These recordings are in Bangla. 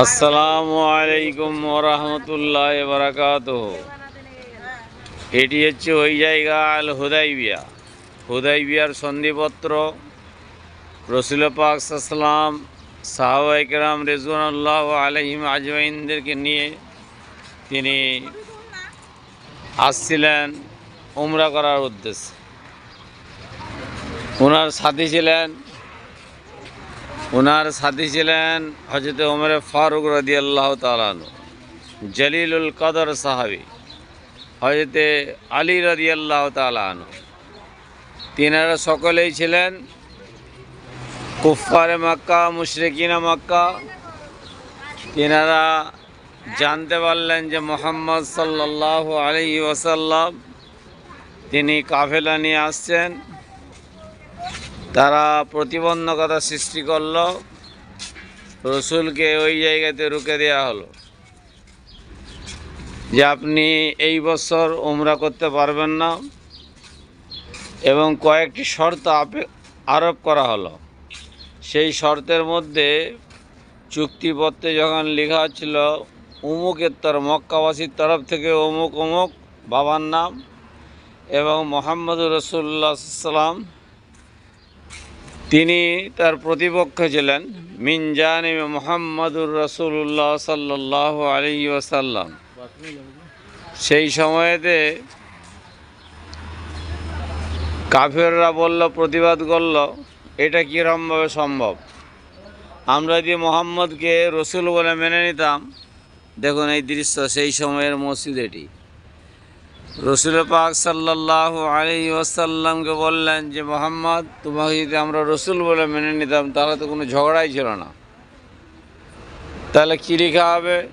আসসালামু আলাইকুম ওরহমতুল্লাহ বারাকাত এটি হচ্ছে ওই জায়গা আল হুদাইবিয়া। হুদাইবিয়ার সন্ধিপত্র। রসুল পাক সাল্লাম সাহাবাইকরাম রেজওয়ানুল্লাহ আলহিম আজমাইনদেরকে নিয়ে তিনি আসছিলেন উমরা করার উদ্দেশ্যে। ওনার সাথী ছিলেন ওনার সাথী ছিলেন হজরত ওমর ফারুক রদি আল্লাহ তালানু জলিলুল কদর সাহাবি হজরতে আলী রদি আল্লাহ তালানু তিনারা সকলেই ছিলেন কুফারে মক্কা, মুশরিকিনা মক্কা। তিনারা জানতে পারলেন যে মোহাম্মদ সাল্লাহ আলী ওসাল্লাম তিনি কাফেলা নিয়ে আসছেন। তারা প্রতিবন্ধকতা সৃষ্টি করল, রসুলকে ওই জায়গাতে রুখে দেওয়া হলো। যে আপনি এই বছর উমরা করতে পারবেন না এবং কয়েকটি শর্ত আপে, আরোপ করা হলো। সেই শর্তের মধ্যে চুক্তিপত্রে যখন লেখা ছিল উমুকের তর, মক্কাবাসীর তরফ থেকে অমুক অমুক বাবার নাম এবং মোহাম্মদ রসুল্লাহ সাল্লাম তিনি তার প্রতিপক্ষ ছিলেন। মিনজান মোহাম্মদুর রসুল্লাহ সাল্লাহ আলী ওসাল্লাম সেই সময়েতে কাফেররা বলল, প্রতিবাদ করল, এটা কীরকমভাবে সম্ভব? আমরা যদি মোহাম্মদকে রসুল বলে মেনে নিতাম, দেখুন এই দৃশ্য সেই সময়ের মসজিদ এটি। রসুল পাক সাল্লাহ আলী ওয়াসাল্লামকে বললেন যে, মোহাম্মদ, তোমাকে যদি আমরা রসুল বলে মেনে নিতাম, তাহলে তো কোনো ঝগড়াই ছিল না। তাহলে কী লেখা হবে?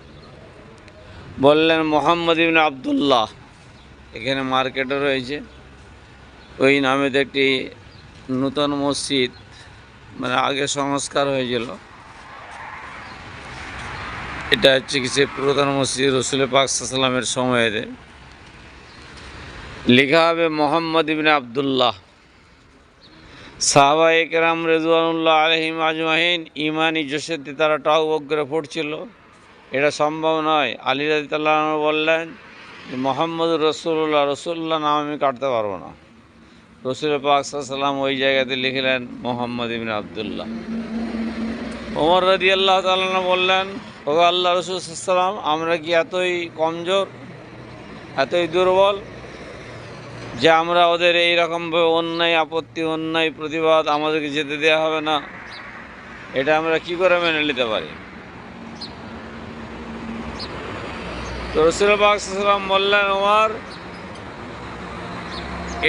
বললেন, মোহাম্মদ ইবিন আবদুল্লাহ। এখানে মার্কেটও রয়েছে। ওই নামেতে একটি নূতন মসজিদ মানে আগে সংস্কার হয়েছিল। এটা হচ্ছে কিছু পুরাতন মসজিদ রসুল পাক সাল্লামের সময়েতে। লেখা হবে মোহাম্মদ ইবিন আবদুল্লাহ। সাহাবা একরাম রেজওয়ানুল্লাহ আলহিম আজমাহিন ইমানি জোশেতে তারা টাউ বগ্রে পড়ছিল। এটা সম্ভব নয়। আলী রাজিতাল্লাহ বললেন, মোহাম্মদ রসুল্লাহ রসুল্লাহ নাম আমি কাটতে পারব না। রসুল পাক সাল্লাম ওই জায়গাতে লিখলেন, মোহাম্মদ ইবিন আবদুল্লাহ। ওমর রদি আল্লাহ তাল্লাহ বললেন ও আল্লাহ রসুল সাল্লাম আমরা কি এতই কমজোর, এতই দুর্বল যে আমরা ওদের এই রকমভাবে অন্যায়, আপত্তি, অন্যায়, প্রতিবাদ আমাদেরকে যেতে দেওয়া হবে না, এটা আমরা কি করে মেনে নিতে পারি? তো রসুল বাকসাল্লাম বললেন, ওমার,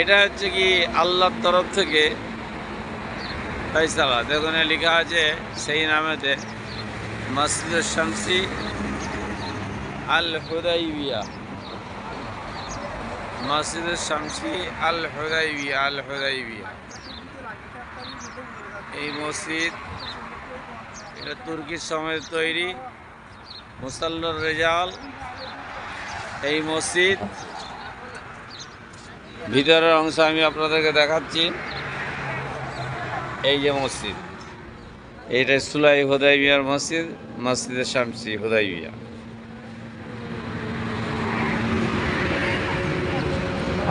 এটা হচ্ছে কি আল্লাহর তরফ থেকে ফেসলা দেখুন লেখা আছে সেই নামেতে মসজিদ শামসি আল হুদাইবিয়া মসজিদ শামসি আল হুদাইবিয়া আল হুদাইবিয়া এই মসজিদ, এটা তুর্কির সময় তৈরি, মুসাল্লর রেজাল। এই মসজিদ, ভিতরের অংশ আমি আপনাদেরকে দেখাচ্ছি। এই যে মসজিদ, এইটা সুলাই হুদাইবিয়ার মসজিদ, মসজিদের শামসি হুদাইবিয়া।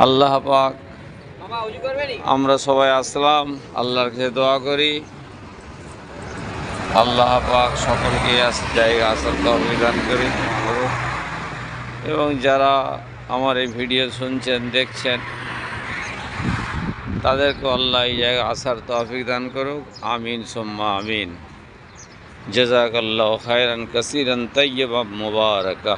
আল্লাহ পাক। আমরা সবাই আসলাম আল্লাহর কাছে দোয়া করি। আল্লাহ পাক সকলকে জায়গা আসার তহবিদান করি। করুন। এবং যারা আমার এই ভিডিও শুনছেন দেখছেন তাদেরকে আল্লাহ এই জায়গায় আসার তৌফিক দান করুক। আমিন সোম্মা আমিন। জাজাকাল্লাহ খায়রান কাসিরান তৈয়বা মুবারকা